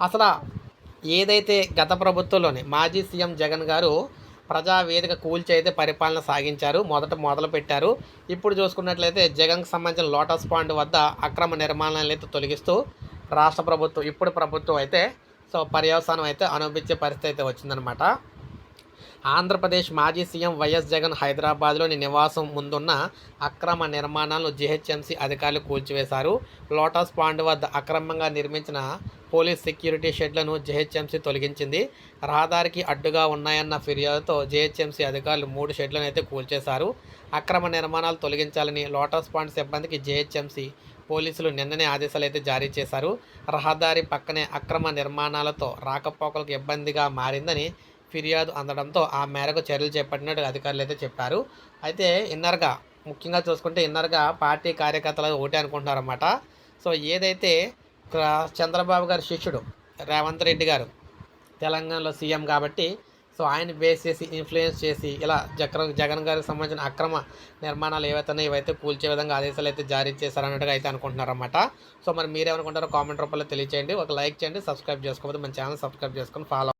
అసలు ఏదైతే గత ప్రభుత్వంలోనే మాజీ సీఎం జగన్ గారు ప్రజావేదిక కూల్చి అయితే పరిపాలన సాగించారు మొదట మొదలు పెట్టారు. ఇప్పుడు చూసుకున్నట్లయితే జగన్కి సంబంధించిన లోటస్ పాండ్ వద్ద అక్రమ నిర్మాణాలను అయితే తొలగిస్తూ రాష్ట్ర ప్రభుత్వం ఇప్పుడు ప్రభుత్వం అయితే సో పర్యవసానం అయితే అనుభవించే పరిస్థితి అయితే వచ్చిందనమాట ఆంధ్రప్రదేశ్ మాజీ సీఎం వైఎస్ జగన్ హైదరాబాద్లోని నివాసం ముందున్న అక్రమ నిర్మాణాలను జీహెచ్ఎంసీ అధికారులు కూల్చివేశారు. లోటస్ పాండ్ వద్ద అక్రమంగా నిర్మించిన పోలీస్ సెక్యూరిటీ షెడ్లను జీహెచ్ఎంసీ తొలగించింది. రహదారికి అడ్డుగా ఉన్నాయన్న ఫిర్యాదుతో జీహెచ్ఎంసీ అధికారులు మూడు షెడ్లను అయితే కూల్చేశారు. అక్రమ నిర్మాణాలు తొలగించాలని లోటస్ పాండ్ సిబ్బందికి జీహెచ్ఎంసీ పోలీసులు నిన్ననే ఆదేశాలు అయితే జారీ చేశారు. రహదారి పక్కనే అక్రమ నిర్మాణాలతో రాకపోకలకు ఇబ్బందిగా మారిందని ఫిర్యాదు అందడంతో ఆ మేరకు చర్యలు చేపట్టినట్టు అధికారులు అయితే చెప్పారు. అయితే ఇన్నర్గా ముఖ్యంగా చూసుకుంటే ఇన్నర్గా పార్టీ కార్యకర్తలు ఒకటే అనుకుంటున్నారన్నమాట. సో ఏదైతే చంద్రబాబు గారి శిష్యుడు రేవంత్ రెడ్డి గారు తెలంగాణలో సీఎం కాబట్టి సో ఆయన బేస్ చేసి ఇన్ఫ్లుయెన్స్ చేసి ఇలా జగన్ జగన్ గారికి సంబంధించిన అక్రమ నిర్మాణాలు ఏవైతే ఇవైతే కూల్చే విధంగా ఆదేశాలు అయితే జారీ చేశారన్నట్టుగా అయితే అనుకుంటున్నారన్నమాట. సో మరి మీరేమనుకుంటారో కామెంట్ రూపంలో తెలియచేయండి. ఒక లైక్ చేయండి సబ్స్క్రైబ్ చేసుకోకపోతే మన ఛానల్ సబ్స్క్రైబ్ చేసుకొని ఫాలో